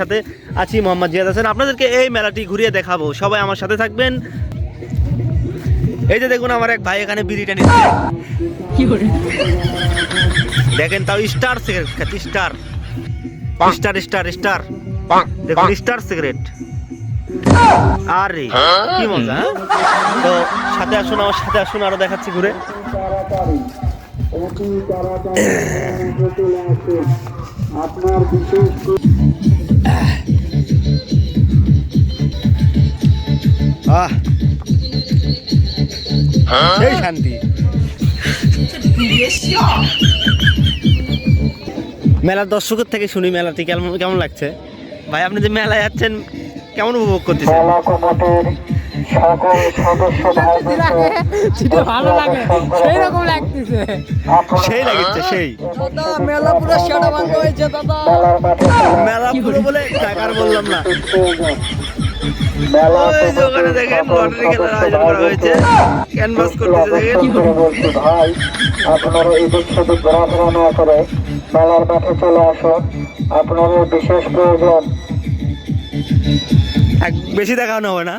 সাথে আছি মোহাম্মদ জিয়াদ হাসান। আপনাদেরকে এই মেলাটি ঘুরিয়ে দেখাবো। সবাই আমার সাথে থাকবেন। এই যে দেখুন আমার এক ভাই এখানে বিড়িটা নিচ্ছে। দেখেন তাও স্টার সিগারেট খাচ্ছি, স্টার। Star star star. দেখুন স্টার সিগারেট। আরে, কি মজা হ্যাঁ? তো সাথে আসুন, আমার সাথে আসুন, আরও দেখাচ্ছি ঘুরে। আপনার বিশেষ সেই শান্তি মেলার দর্শকের থেকে শুনি মেলাটি কেমন কেমন লাগছে? ভাই আপনি যে মেলায় যাচ্ছেন কেমন উপভোগ করতেছেন? মেলা সকল সদস্য ভাইদেরকে ভালো লাগে সেই রকম লাগতেছে। সেই লাগছে সেই। মেলা পুরো সেটা ভাঙ হয়েছে দাদা। মেলা পুরো বলে টাকার বললাম না। ওখানে দেখেন লটারি খেলার আয়োজন করা হয়েছে। ক্যানভাস করতেছে দেখেন? ভাই? আপনারা এদিক সেদিক ঘোরাফেরা না করে মেলার মাঠে চলে আসুন। আপনাদের বিশেষ প্রয়োজন। বেশি দেখানো হবে না?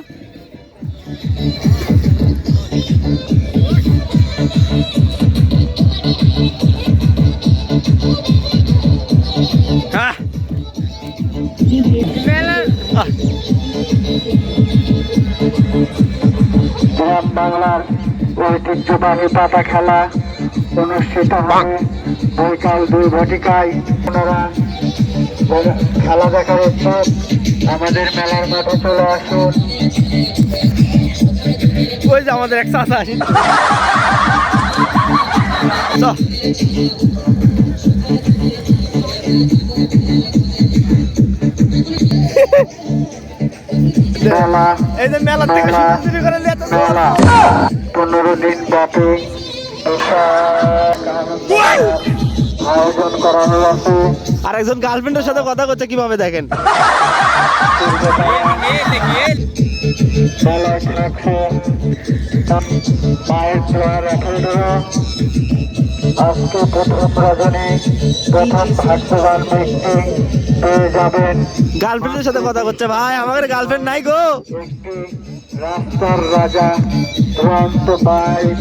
গ্রাম বাংলার ঐতিহ্যবাহী পাতা খেলা অনুষ্ঠিত হবে বৈকাল দুই ঘটিকায়। ওনারা খেলা দেখার উৎসব আমাদের মেলার মাঠে চলে আসুন। ওই যে আমাদের এক চাষা আসি মেলা এই যে মেলার থেকে শুরু করে মেলা। পনেরো দিন ব্যাপী আয়োজন করা হয়েছে আর একজন গার্লফ্রেন্ডের সাথে কথা করছে কীভাবে দেখেন? মায়ের আজকে প্রথম রজনী প্রথম ভাগ্যবান ব্যক্তি পেয়ে যাবেন গার্লফ্রেন্ডের সাথে কথা করছে ভাই, আমাদের গার্লফ্রেন্ড নাই গো। রাস্তার রাজা রন্ত বাইক